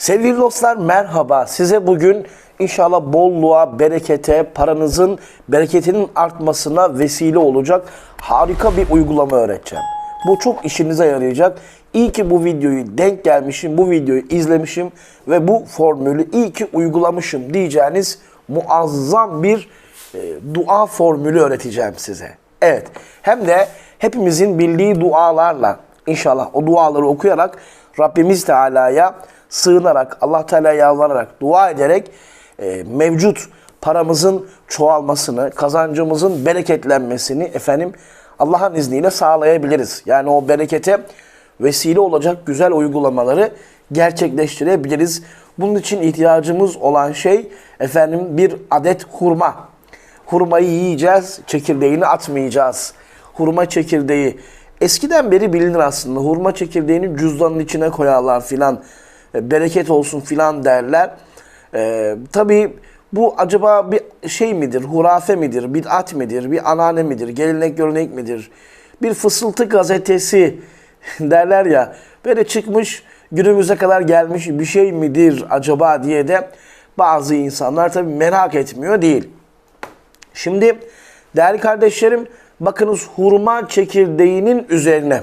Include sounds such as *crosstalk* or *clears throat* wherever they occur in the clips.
Sevgili dostlar merhaba. Size bugün inşallah bolluğa, berekete, paranızın bereketinin artmasına vesile olacak harika bir uygulama öğreteceğim. Bu çok işinize yarayacak. İyi ki bu videoyu denk gelmişim, bu videoyu izlemişim ve bu formülü iyi ki uygulamışım diyeceğiniz muazzam bir e, dua formülü öğreteceğim size. Evet, hem de hepimizin bildiği dualarla inşallah o duaları okuyarak Rabbimiz Teala'ya sığınarak, Allah Teala'ya yalvararak, dua ederek e, mevcut paramızın çoğalmasını, kazancımızın bereketlenmesini efendim Allah'ın izniyle sağlayabiliriz. Yani o berekete vesile olacak güzel uygulamaları gerçekleştirebiliriz. Bunun için ihtiyacımız olan şey efendim bir adet hurma. Hurmayı yiyeceğiz, çekirdeğini atmayacağız. Hurma çekirdeği eskiden beri bilinir aslında. Hurma çekirdeğini cüzdanın içine koyarlar filan. E, Bereket olsun filan derler. Ee, tabii bu acaba bir şey midir, hurafe midir, bid'at midir, bir anane midir, gelenek görenek midir? Bir fısıltı gazetesi *laughs* derler ya, böyle çıkmış günümüze kadar gelmiş bir şey midir acaba diye de bazı insanlar tabii merak etmiyor değil. Şimdi değerli kardeşlerim bakınız hurma çekirdeğinin üzerine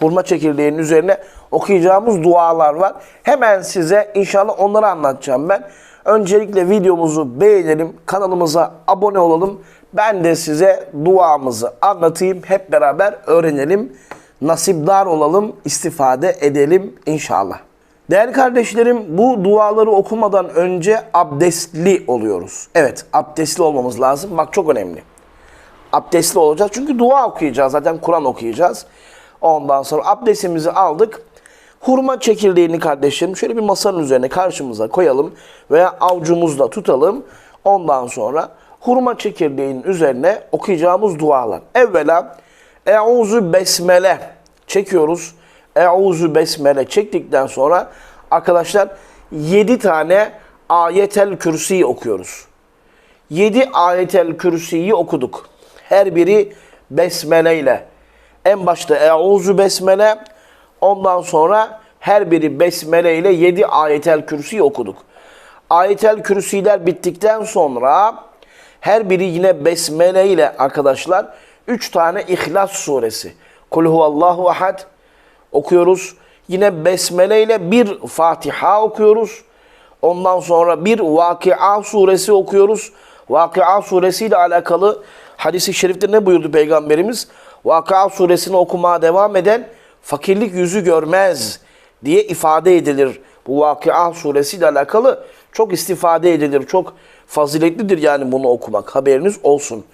hurma çekirdeğinin üzerine okuyacağımız dualar var. Hemen size inşallah onları anlatacağım ben. Öncelikle videomuzu beğenelim, kanalımıza abone olalım. Ben de size duamızı anlatayım, hep beraber öğrenelim. Nasipdar olalım, istifade edelim inşallah. Değerli kardeşlerim bu duaları okumadan önce abdestli oluyoruz. Evet abdestli olmamız lazım. Bak çok önemli. Abdestli olacağız çünkü dua okuyacağız. Zaten Kur'an okuyacağız. Ondan sonra abdestimizi aldık. Hurma çekirdeğini kardeşlerim şöyle bir masanın üzerine karşımıza koyalım veya avucumuzda tutalım. Ondan sonra hurma çekirdeğinin üzerine okuyacağımız dualar. Evvela Euzu Besmele çekiyoruz. Euzu Besmele çektikten sonra arkadaşlar 7 tane ayetel kürsiyi okuyoruz. 7 ayetel kürsiyi okuduk. Her biri besmele ile. En başta Euzu Besmele, ondan sonra her biri besmele ile 7 ayetel kürsiyi okuduk. Ayetel kürsiler bittikten sonra her biri yine besmele ile arkadaşlar 3 tane İhlas suresi. Kul huvallahu ahad okuyoruz. Yine besmele ile bir Fatiha okuyoruz. Ondan sonra bir Vakıa suresi okuyoruz. Vakıa suresiyle alakalı hadisi şerifte ne buyurdu Peygamberimiz? Vakıa suresini okumaya devam eden fakirlik yüzü görmez diye ifade edilir. Bu Vakıa suresiyle alakalı çok istifade edilir. Çok faziletlidir yani bunu okumak. Haberiniz olsun.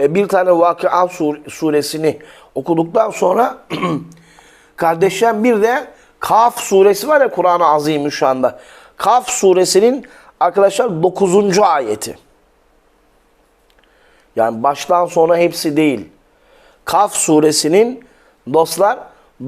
E, Bir tane Vakıa sur- suresini okuduktan sonra *clears throat* kardeşlerim bir de Kaf suresi var ya Kur'an-ı Azimüşşan'da. Kaf suresinin arkadaşlar 9. ayeti. Yani baştan sona hepsi değil. Kaf suresinin dostlar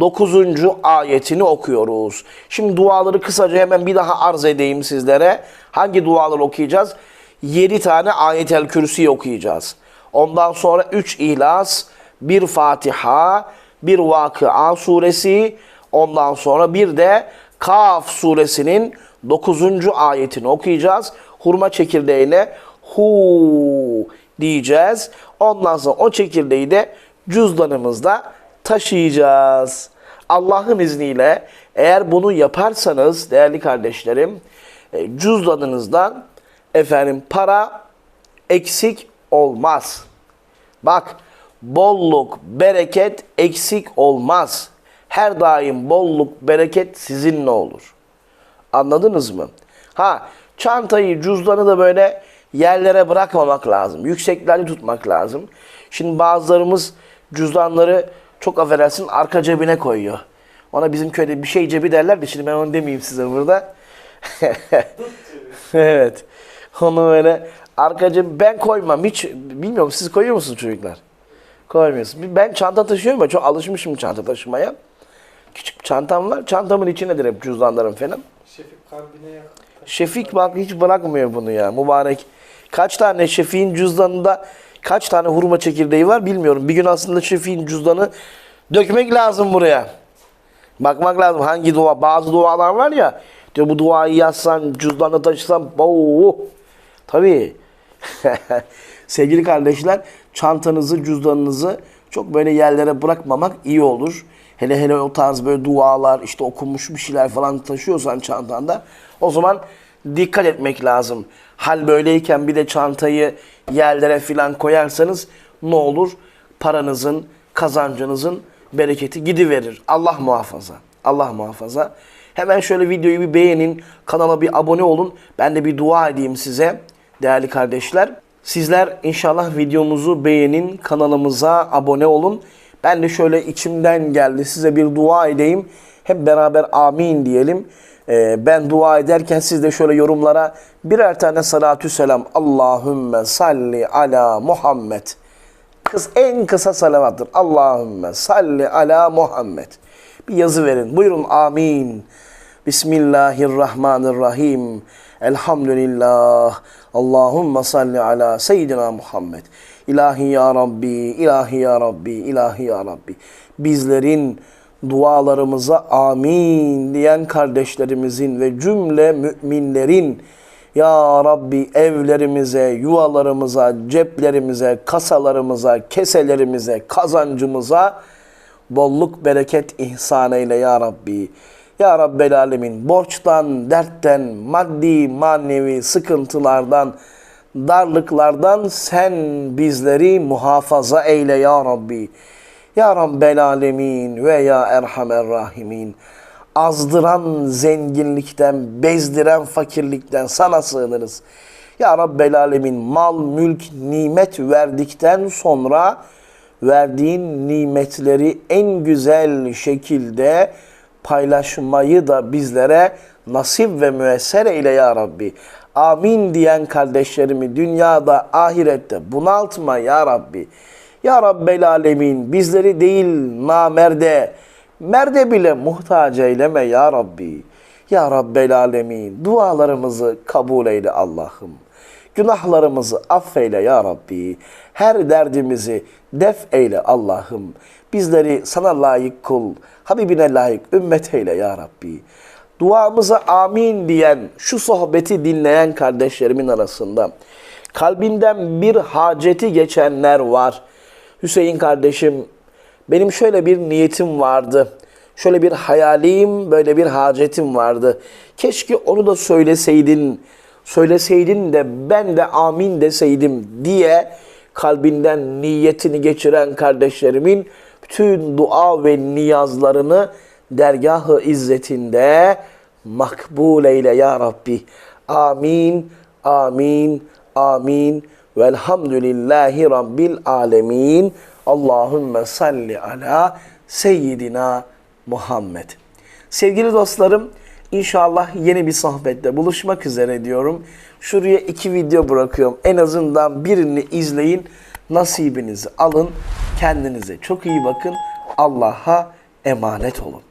9. ayetini okuyoruz. Şimdi duaları kısaca hemen bir daha arz edeyim sizlere. Hangi duaları okuyacağız? 7 tane ayetel kürsi okuyacağız. Ondan sonra 3 ihlas, bir Fatiha, bir Vakıa suresi, ondan sonra bir de Kaf suresinin 9. ayetini okuyacağız. Hurma çekirdeğine hu diyeceğiz. Ondan sonra o çekirdeği de cüzdanımızda taşıyacağız. Allah'ın izniyle eğer bunu yaparsanız değerli kardeşlerim e, cüzdanınızdan efendim para eksik olmaz. Bak bolluk, bereket eksik olmaz. Her daim bolluk, bereket sizinle olur. Anladınız mı? Ha çantayı, cüzdanı da böyle yerlere bırakmamak lazım. Yükseklerde tutmak lazım. Şimdi bazılarımız cüzdanları çok affedersin arka cebine koyuyor. Ona bizim köyde bir şey cebi derler de şimdi ben onu demeyeyim size burada. *laughs* evet. Onu böyle arka cebi ben koymam hiç bilmiyorum siz koyuyor musunuz çocuklar? Koymuyorsunuz. Ben çanta taşıyorum ya çok alışmışım çanta taşımaya. Küçük çantam var. Çantamın içindedir hep cüzdanlarım falan. Şefik kalbine yakın. Şefik bak hiç bırakmıyor bunu ya mübarek. Kaç tane Şefik'in cüzdanında kaç tane hurma çekirdeği var bilmiyorum. Bir gün aslında Şefik'in cüzdanı dökmek lazım buraya. Bakmak lazım hangi dua. Bazı dualar var ya Diyor bu duayı yazsan, cüzdanı taşısan, oo. Tabii. *laughs* Sevgili kardeşler, çantanızı, cüzdanınızı çok böyle yerlere bırakmamak iyi olur. Hele hele o tarz böyle dualar, işte okunmuş bir şeyler falan taşıyorsan çantanda o zaman dikkat etmek lazım. Hal böyleyken bir de çantayı yerlere filan koyarsanız ne olur? Paranızın, kazancınızın bereketi gidiverir. Allah muhafaza. Allah muhafaza. Hemen şöyle videoyu bir beğenin, kanala bir abone olun. Ben de bir dua edeyim size değerli kardeşler. Sizler inşallah videomuzu beğenin, kanalımıza abone olun. Ben de şöyle içimden geldi size bir dua edeyim. Hep beraber amin diyelim. Ee, ben dua ederken siz de şöyle yorumlara birer tane salatü selam. Allahümme salli ala Muhammed. Kız en kısa salavattır. Allahümme salli ala Muhammed. Bir yazı verin. Buyurun amin. Bismillahirrahmanirrahim. Elhamdülillah. Allahümme salli ala seyyidina Muhammed. İlahi ya Rabbi, ilahi ya Rabbi, ilahi ya Rabbi. Bizlerin dualarımıza amin diyen kardeşlerimizin ve cümle müminlerin ya Rabbi evlerimize, yuvalarımıza, ceplerimize, kasalarımıza, keselerimize, kazancımıza bolluk bereket ihsan eyle ya Rabbi. Ya Rabbel Alemin borçtan, dertten, maddi, manevi sıkıntılardan, darlıklardan sen bizleri muhafaza eyle ya Rabbi. Ya Rabbel Alemin ve ya Erhamer Rahimin. Azdıran zenginlikten, bezdiren fakirlikten sana sığınırız. Ya Rabbel Alemin mal, mülk, nimet verdikten sonra verdiğin nimetleri en güzel şekilde paylaşmayı da bizlere nasip ve müesser eyle ya Rabbi. Amin diyen kardeşlerimi dünyada, ahirette bunaltma ya Rabbi. Ya Rabbel Alemin bizleri değil namerde, merde bile muhtaç eyleme ya Rabbi. Ya Rabbel Alemin dualarımızı kabul eyle Allah'ım. Günahlarımızı affeyle ya Rabbi. Her derdimizi def eyle Allah'ım. Bizleri sana layık kul, Habibine layık ümmet eyle ya Rabbi. Duamıza amin diyen, şu sohbeti dinleyen kardeşlerimin arasında kalbinden bir haceti geçenler var. Hüseyin kardeşim, benim şöyle bir niyetim vardı. Şöyle bir hayalim, böyle bir hacetim vardı. Keşke onu da söyleseydin, söyleseydin de ben de amin deseydim diye kalbinden niyetini geçiren kardeşlerimin bütün dua ve niyazlarını dergahı izzetinde makbul eyle ya Rabbi. Amin, amin, amin. Velhamdülillahi Rabbil alemin. Allahümme salli ala seyyidina Muhammed. Sevgili dostlarım, inşallah yeni bir sohbette buluşmak üzere diyorum. Şuraya iki video bırakıyorum. En azından birini izleyin. Nasibinizi alın. Kendinize çok iyi bakın. Allah'a emanet olun.